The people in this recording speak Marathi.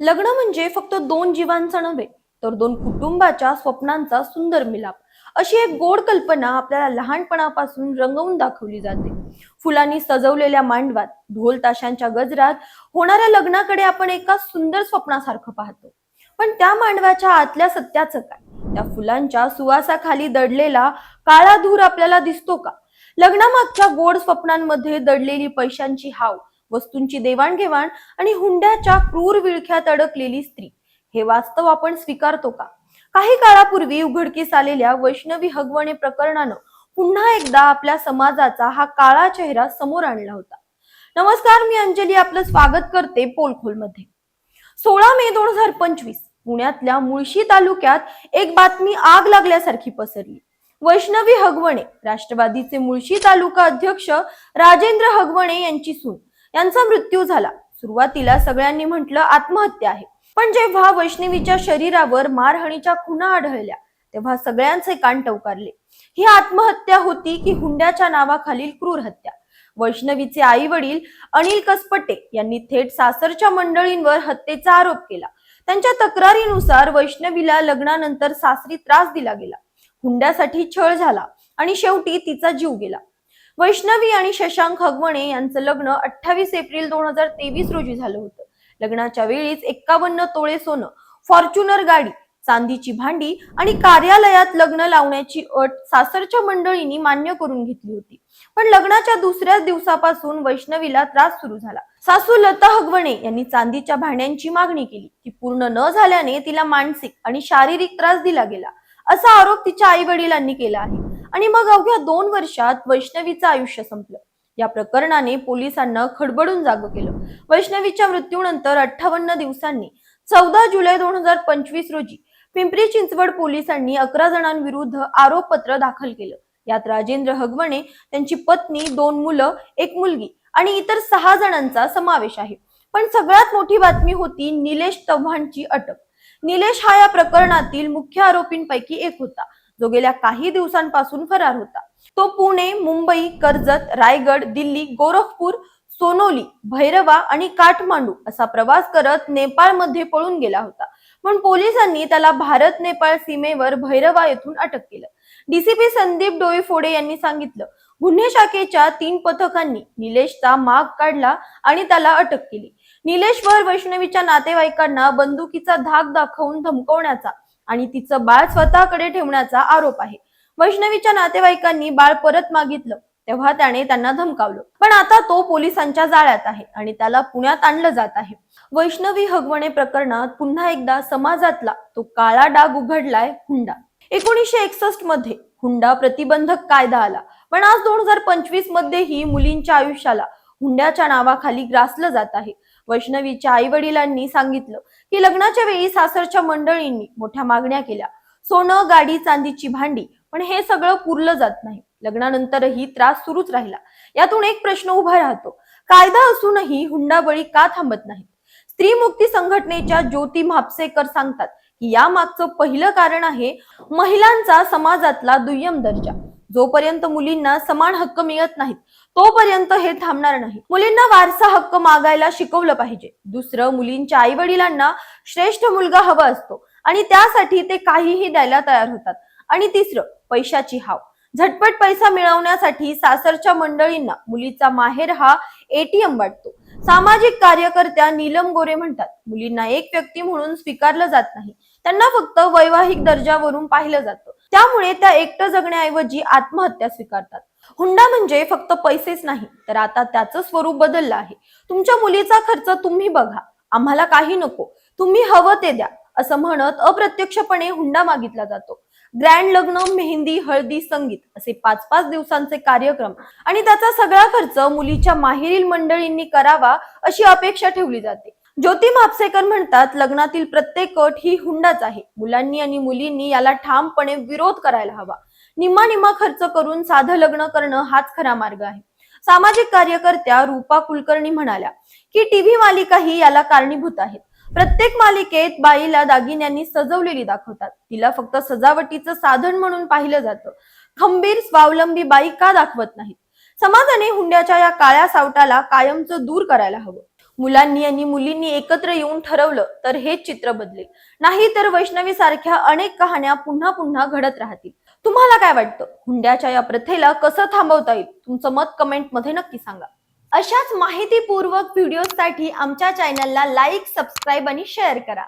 लग्न म्हणजे फक्त दोन जीवांचा नव्हे तर दोन कुटुंबाच्या स्वप्नांचा सुंदर मिलाप. अशी एक गोड कल्पना आपल्याला लहानपणापासून रंगवून दाखवली जाते. फुलांनी सजवलेल्या मांडवात ढोल ताशांच्या गजरात होणाऱ्या लग्नाकडे आपण एका सुंदर स्वप्नासारखं पाहतो. पण त्या मांडवाच्या आतल्या सत्याचं काय? त्या फुलांच्या सुवासाखाली दडलेला काळा धूर आपल्याला दिसतो का? लग्नामागच्या गोड स्वप्नांमध्ये दडलेली पैशांची हाव वस्तूंची देवाणघेवाण आणि हुंड्याच्या क्रूर विळख्यात अडकलेली स्त्री. हे वास्तव आपण स्वीकारतो का? काही काळापूर्वी उघडकीस आलेल्या वैष्णवी हगवणे प्रकरणानं पुन्हा एकदा आपल्या समाजाचा हा काळा चेहरा समोर आणला होता. नमस्कार मी अंजली आपलं स्वागत करते पोलखोलमध्ये. सोळा मे दोन हजार पंचवीस पुण्यातल्या मुळशी तालुक्यात एक बातमी आग लागल्यासारखी पसरली. वैष्णवी हगवणे राष्ट्रवादीचे मुळशी तालुका अध्यक्ष राजेंद्र हगवणे यांची सून. यांचा मृत्यू झाला. सुरुवातीला सगळ्यांनी म्हटलं आत्महत्या आहे. पण जेव्हा वैष्णवीच्या शरीरावर मारहाणीच्या खुणा आढळल्या तेव्हा सगळ्यांचे कान टवकारले. ही आत्महत्या होती की हुंड्याच्या नावाखालील क्रूर हत्या वैष्णवीचे आई वडील अनिल कसपटे यांनी थेट सासरच्या मंडळींवर हत्येचा आरोप केला. त्यांच्या तक्रारीनुसार वैष्णवीला लग्नानंतर सासरी त्रास दिला गेला. हुंड्यासाठी छळ झाला आणि शेवटी तिचा जीव गेला. वैष्णवी आणि शशांक हगमणे यांचं लग्न अठ्ठावीस एप्रिल दोन हजार तेवीस रोजी झालं होतं. लग्नाच्या वेळीच एक्कावन्न तोळे सोनं फॉर्च्युनर गाडी चांदीची भांडी आणि कार्यालयात लग्न लावण्याची अट सासरच्या मंडळींनी मान्य करून घेतली होती. पण लग्नाच्या दुसऱ्याच दिवसापासून वैष्णवीला त्रास सुरू झाला. सासू लता हगवणे यांनी चांदीच्या भांड्यांची मागणी केली. ती पूर्ण न झाल्याने तिला मानसिक आणि शारीरिक त्रास दिला गेला. असा आरोप तिच्या आई वडिलांनी केला आहे. आणि मग अवघ्या दोन वर्षात वैष्णवीचं आयुष्य संपलं. या प्रकरणाने पोलिसांना खडबडून जाग केलं. वैष्णवीच्या मृत्यूनंतर अठ्ठावन्न दिवसांनी चौदा जुलै दोन हजार पंचवीस रोजी पिंपरी चिंचवड पोलिसांनी अकरा जणांविरुद्ध आरोपपत्र दाखल केलं. यात राजेंद्र हगवणे त्यांची पत्नी दोन मुलं एक मुलगी आणि इतर सहा जणांचा समावेश आहे. पण सगळ्यात मोठी बातमी होती निलेश चव्हाणची अटक. निलेश हा या प्रकरणातील मुख्य आरोपींपैकी एक होता. जो गेल्या काही दिवसांपासून फरार होता. तो पुणे मुंबई कर्जत रायगड दिल्ली गोरखपूर सोनोली भैरवा आणि काठमांडू असा प्रवास करत नेपाळमध्ये पळून गेला होता. पण पोलिसांनी त्याला भारत नेपाळ सीमेवर भैरवा येथून अटक केलं. डीसीपी संदीप डोईफोडे यांनी सांगितलं गुन्हे शाखेच्या तीन पथकांनी निलेशचा माग काढला आणि त्याला अटक केली. निलेशवर वैष्णवीच्या नातेवाईकांना बंदुकीचा धाक दाखवून धमकवण्याचा आणि तिचं बाळ स्वतःकडे ठेवण्याचा आरोप आहे. वैष्णवीच्या नातेवाईकांनी बाळ परत मागितलं तेव्हा त्याने त्यांना धमकावलं. पण आता तो पोलिसांच्या जाळ्यात आहे आणि त्याला पुण्यात आणलं जात आहे. वैष्णवी हगवणे प्रकरणात पुन्हा एकदा समाजातला तो काळा डाग उघडलाय हुंडा. एकोणीसशे एकसष्टमध्ये हुंडा प्रतिबंधक कायदा आला. पण आज दोन हजार पंचवीस मध्येही मुलींच्या आयुष्याला हुंड्याच्या नावाखाली ग्रासलं जात आहे. वैष्णवीच्या आई वडिलांनी सांगितलं की लग्नाच्या वेळी सासरच्या मंडळींनी मोठ्या मागण्या केल्या. सोनं गाडी चांदीची भांडी पण हे सगळं पुरलं जात नाही. लग्नानंतरही त्रास सुरूच राहिला. यातून एक प्रश्न उभा राहतो. कायदा असूनही हुंडाबळी का थांबत नाही? स्त्री मुक्ती संघटनेच्या ज्योती म्हापसेकर सांगतात की या मागचं पहिलं कारण आहे महिलांचा समाजातला दुय्यम दर्जा. जोपर्यंत मुलींना समान हक्क मिळत नाहीत तोपर्यंत हे थांबणार नाही. मुलींना वारसा हक्क मागायला शिकवलं पाहिजे. दुसरं मुलींच्या आई वडिलांना श्रेष्ठ मुलगा हवा असतो आणि त्यासाठी ते काहीही द्यायला तयार होतात. आणि तिसरं पैशाची हाव. झटपट पैसा मिळवण्यासाठी सासरच्या मंडळींना मुलीचा माहेर हा एटीएम वाटतो. सामाजिक कार्यकर्त्या नीलम गोरे म्हणतात मुलींना एक व्यक्ती म्हणून स्वीकारलं जात नाही. त्यांना फक्त वैवाहिक दर्जावरून पाहिलं जातं. त्यामुळे त्या एकटं जगण्याऐवजी आत्महत्या स्वीकारतात. हुंडा म्हणजे फक्त पैसेच नाही तर आता त्याचं स्वरूप बदललं आहे. तुमच्या मुलीचा खर्च तुम्ही बघा आम्हाला काही नको तुम्ही हवं ते द्या असं म्हणत अप्रत्यक्षपणे हुंडा मागितला जातो. ग्रँड लग्न मेहंदी हळदी संगीत असे पाच पाच दिवसांचे कार्यक्रम आणि त्याचा सगळा खर्च मुलीच्या माहेरील मंडळींनी करावा अशी अपेक्षा ठेवली जाते. ज्योती म्हापसेकर म्हणतात लग्नातील प्रत्येक अट ही हुंडाच आहे. मुलांनी आणि मुलींनी याला ठामपणे विरोध करायला हवा. निम्मा निम्मा खर्च करून साधं लग्न करणं हाच खरा मार्ग आहे. सामाजिक कार्यकर्त्या रूपा कुलकर्णी म्हणाल्या की टीव्ही मालिकाही याला कारणीभूत आहेत. प्रत्येक मालिकेत बाईला दागिन्यांनी सजवलेली दाखवतात. तिला फक्त सजावटीचं साधन म्हणून पाहिलं जातं. खंबीर स्वावलंबी बाई का दाखवत नाहीत? समाजाने हुंड्याच्या या काळ्या सावटाला कायमचं दूर करायला हवं. मुलांनी आणि मुलींनी एकत्र येऊन ठरवलं तर हे चित्र बदलेल. नाही तर वैष्णवी सारख्या अनेक कहाण्या पुन्हा पुन्हा घडत राहतील. तुम्हाला काय वाटतं? हुंड्याच्या या प्रथेला कसं थांबवता येईल? तुमचं मत कमेंटमध्ये नक्की सांगा. अशाच माहितीपूर्वक व्हिडिओसाठी आमच्या चॅनलला लाईक सबस्क्राईब आणि शेअर करा.